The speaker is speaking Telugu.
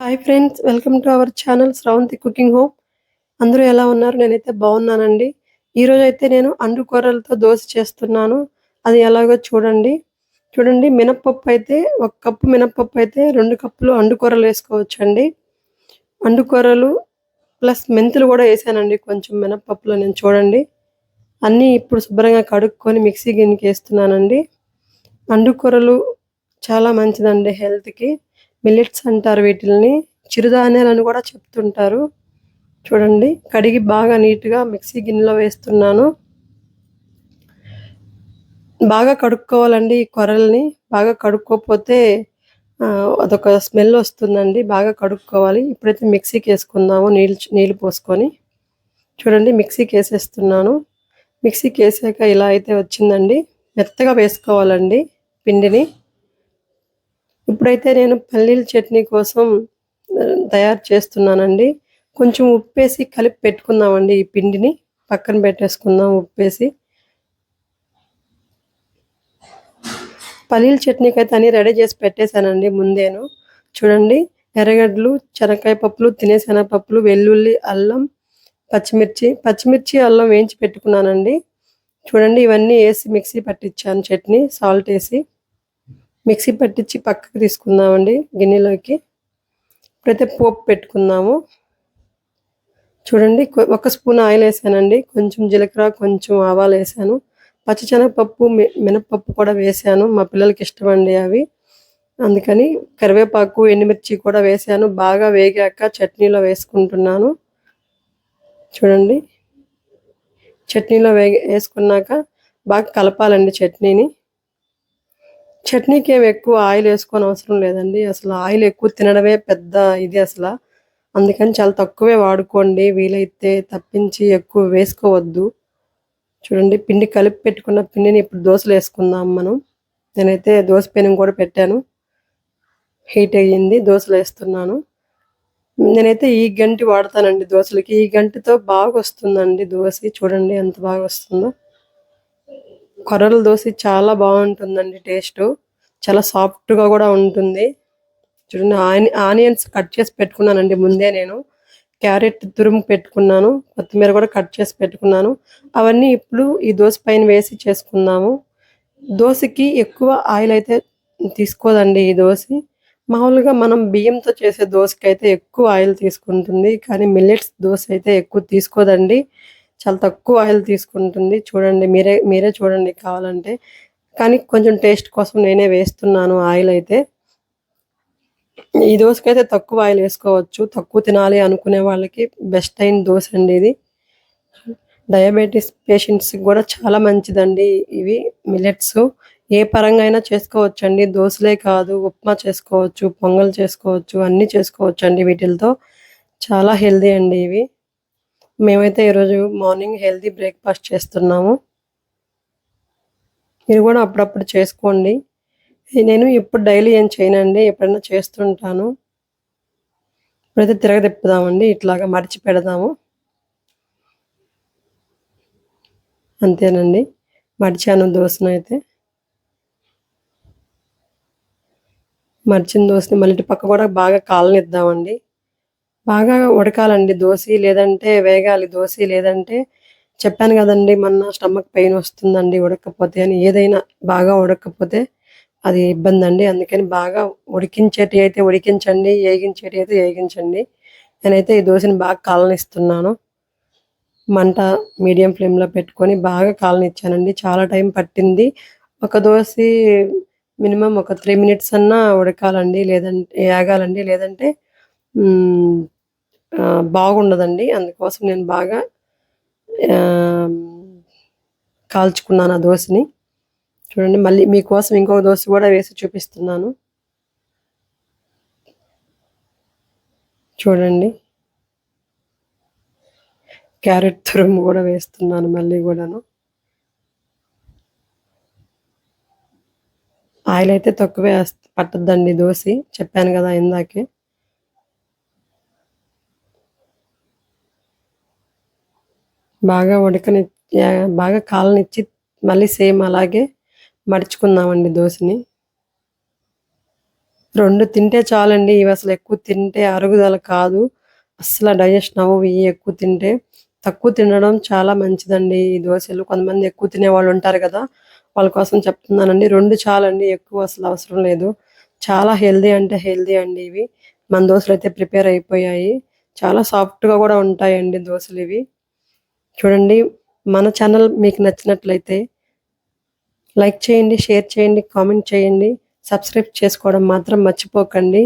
Hi friends welcome to our channel Sravanthi cooking home అందరూ ఎలా ఉన్నారు? నేనైతే బాగున్నానండి. ఈరోజు అయితే నేను అండు కూరలతో దోశ చేస్తున్నాను. అది ఎలాగో చూడండి. చూడండి మినప్పప్పు అయితే ఒక కప్పు మినప్పప్పు అయితే రెండు కప్పులు అండు కూరలు వేసుకోవచ్చండి. అండు కూరలు ప్లస్ మెంతులు కూడా వేసానండి. కొంచెం మినప్పప్పులో నేను చూడండి. అన్నీ ఇప్పుడు శుభ్రంగా కడుక్కొని మిక్సీ గిన్నెకి వేస్తున్నానండి. అండు కూరలు చాలా మంచిదండి హెల్త్కి. మిల్లెట్స్ అంటారు వీటిల్ని. చిరుధాన్యాలను కూడా చెప్తుంటారు. చూడండి కడిగి బాగా నీట్గా మిక్సీ గిన్నెలో వేస్తున్నాను. బాగా కడుక్కోవాలండి ఈ కొరల్ని బాగా కడుక్కోకపోతే అదొక స్మెల్ వస్తుందండి. బాగా కడుక్కోవాలి. ఇప్పుడైతే మిక్సీకి వేసుకుందాము నీళ్ళు నీళ్ళు పోసుకొని. చూడండి మిక్సీకి వేసేస్తున్నాను. మిక్సీకి వేసాక ఇలా అయితే వచ్చిందండి. మెత్తగా వేసుకోవాలండి పిండిని. ఇప్పుడైతే నేను పల్లీల చట్నీ కోసం తయారు చేస్తున్నానండి. కొంచెం ఉప్పేసి కలిపి పెట్టుకుందామండి ఈ పిండిని. పక్కన పెట్టేసుకుందాం ఉప్పేసి. పల్లీల చట్నీకి అయితే అన్ని రెడీ చేసి పెట్టేశానండి ముందేను. చూడండి ఎర్రగడ్డలు శనక్కాయ పప్పులు తినే శనగపప్పులు వెల్లుల్లి అల్లం పచ్చిమిర్చి. పచ్చిమిర్చి అల్లం వేయించి పెట్టుకున్నానండి. చూడండి ఇవన్నీ వేసి మిక్సీ పట్టించాను చట్నీ సాల్ట్ వేసి. మిక్సీ పట్టించి పక్కకు తీసుకుందామండి గిన్నెలోకి. ఇప్పుడైతే పోపు పెట్టుకుందాము. చూడండి ఒక స్పూన్ ఆయిల్ వేసానండి. కొంచెం జీలకర్ర కొంచెం ఆవాలు వేసాను. పచ్చిశనగపప్పు మి- మినపప్పు కూడా వేసాను. మా పిల్లలకి ఇష్టమండి అవి. అందుకని కరివేపాకు ఎండుమిర్చి కూడా వేసాను. బాగా వేగాక చట్నీలో వేసుకుంటున్నాను. చూడండి చట్నీలో వే వేసుకున్నాక బాగా కలపాలండి చట్నీని. చట్నీకి ఏమి ఎక్కువ ఆయిల్ వేసుకొని అవసరం లేదండి. అసలు ఆయిల్ ఎక్కువ తినడమే పెద్ద ఇది అసలు. అందుకని చాలా తక్కువే వాడుకోండి. వీలైతే తప్పించి ఎక్కువ వేసుకోవద్దు. చూడండి పిండి కలిపి పెట్టుకున్న పిండిని ఇప్పుడు దోశలు వేసుకుందాం మనం. నేనైతే దోశ పెనం కూడా పెట్టాను. హీట్ అయ్యింది దోశలు వేస్తున్నాను. నేనైతే ఈ గంటి వాడతానండి దోశలకి. ఈ గంటితో బాగా వస్తుందండి దోశ. చూడండి ఎంత బాగా వస్తుందో. కొర్రల దోశ చాలా బాగుంటుందండి టేస్ట్. చాలా సాఫ్ట్గా కూడా ఉంటుంది. చూడండి ఆని ఆనియన్స్ కట్ చేసి పెట్టుకున్నానండి ముందే నేను. క్యారెట్ తురుము పెట్టుకున్నాను కొత్తిమీర కూడా కట్ చేసి పెట్టుకున్నాను. అవన్నీ ఇప్పుడు ఈ దోశ పైన వేసి చేసుకుందాము. దోశకి ఎక్కువ ఆయిల్ అయితే తీసుకోదండి ఈ దోశ. మామూలుగా మనం బియ్యంతో చేసే దోశకి అయితే ఎక్కువ ఆయిల్ తీసుకుంటుంది కానీ మిల్లెట్స్ దోశ అయితే ఎక్కువ తీసుకోదండి. చాలా తక్కువ ఆయిల్ తీసుకుంటుంది. చూడండి మీరే మీరే చూడండి కావాలంటే. కానీ కొంచెం టేస్ట్ కోసం నేనే వేస్తున్నాను ఆయిల్ అయితే. ఈ దోశకైతే తక్కువ ఆయిల్ వేసుకోవచ్చు. తక్కువ తినాలి అనుకునే వాళ్ళకి బెస్ట్ అయిన దోశ అండి ఇది. డయాబెటీస్ పేషెంట్స్కి కూడా చాలా మంచిదండి ఇవి మిల్లెట్స్. ఏ పరంగా అయినా చేసుకోవచ్చు అండి దోశలే కాదు ఉప్మా చేసుకోవచ్చు పొంగల్ చేసుకోవచ్చు అన్నీ చేసుకోవచ్చు అండి వీటితో చాలా హెల్దీ అండి ఇవి. మేమైతే ఈరోజు మార్నింగ్ హెల్దీ బ్రేక్ఫాస్ట్ చేస్తున్నాము. మీరు కూడా అప్పుడప్పుడు చేసుకోండి. నేను ఇప్పుడు డైలీ ఏం చేయనండి ఎప్పుడైనా చేస్తుంటాను. ఇప్పుడైతే తిరగదిప్పుదామండి ఇట్లాగా మర్చి పెడదాము. అంతేనండి మర్చాను దోశను అయితే మర్చిన దోశని మళ్ళీ పక్క కూడా బాగా కాలనిద్దామండి. బాగా ఉడకాలండి దోశ లేదంటే వేగాలి దోశ లేదంటే చెప్పాను కదండి మొన్న స్టమక్ పెయిన్ వస్తుందండి ఉడకపోతే అని. ఏదైనా బాగా ఉడకపోతే అది ఇబ్బంది అండి అందుకని బాగా ఉడికించేటి అయితే ఉడికించండి వేగించేటి అయితే వేగించండి. నేనైతే ఈ దోశని బాగా కాలనిస్తున్నాను. మంట మీడియం ఫ్లేమ్లో పెట్టుకొని బాగా కాలనిచ్చానండి. చాలా టైం పట్టింది. ఒక దోశ మినిమం ఒక త్రీ మినిట్స్ అన్నా ఉడకాలండి లేదంటే వేగాలండి లేదంటే బాగుండదండి. అందుకోసం నేను బాగా కాల్చుకున్నాను ఆ దోశని. చూడండి మళ్ళీ మీకోసం ఇంకొక దోశ కూడా వేసి చూపిస్తున్నాను. చూడండి. క్యారెట్ తురుము కూడా వేస్తున్నాను మళ్ళీ కూడాను. ఆయిల్ అయితే తక్కువే పట్టద్దండి దోశ. చెప్పాను కదా ఇందాకే. బాగా ఉడకని బాగా కాలనిచ్చి మళ్ళీ సేమ్ అలాగే మడుచుకుందామండి దోశని. రెండు తింటే చాలండి ఇవి అసలు ఎక్కువ తింటే అరుగుదల కాదు. అస్సలు డైజెషన్ అవ్వవు ఇవి ఎక్కువ తింటే. తక్కువ తినడం చాలా మంచిదండి ఈ దోశలు. కొంతమంది ఎక్కువ తినే వాళ్ళు ఉంటారు కదా వాళ్ళ కోసం చెప్తున్నానండి. రెండు చాలండి ఎక్కువ అసలు అవసరం లేదు. చాలా హెల్దీ అంటే హెల్దీ అండి ఇవి. మన దోశలు అయితే ప్రిపేర్ అయిపోయాయి. చాలా సాఫ్ట్గా కూడా ఉంటాయండి దోశలు ఇవి. చూడండి మన ఛానల్ మీకు నచ్చినట్లయితే లైక్ చేయండి షేర్ చేయండి కామెంట్ చేయండి సబ్స్క్రైబ్ చేసుకోవడం మాత్రం మర్చిపోకండి.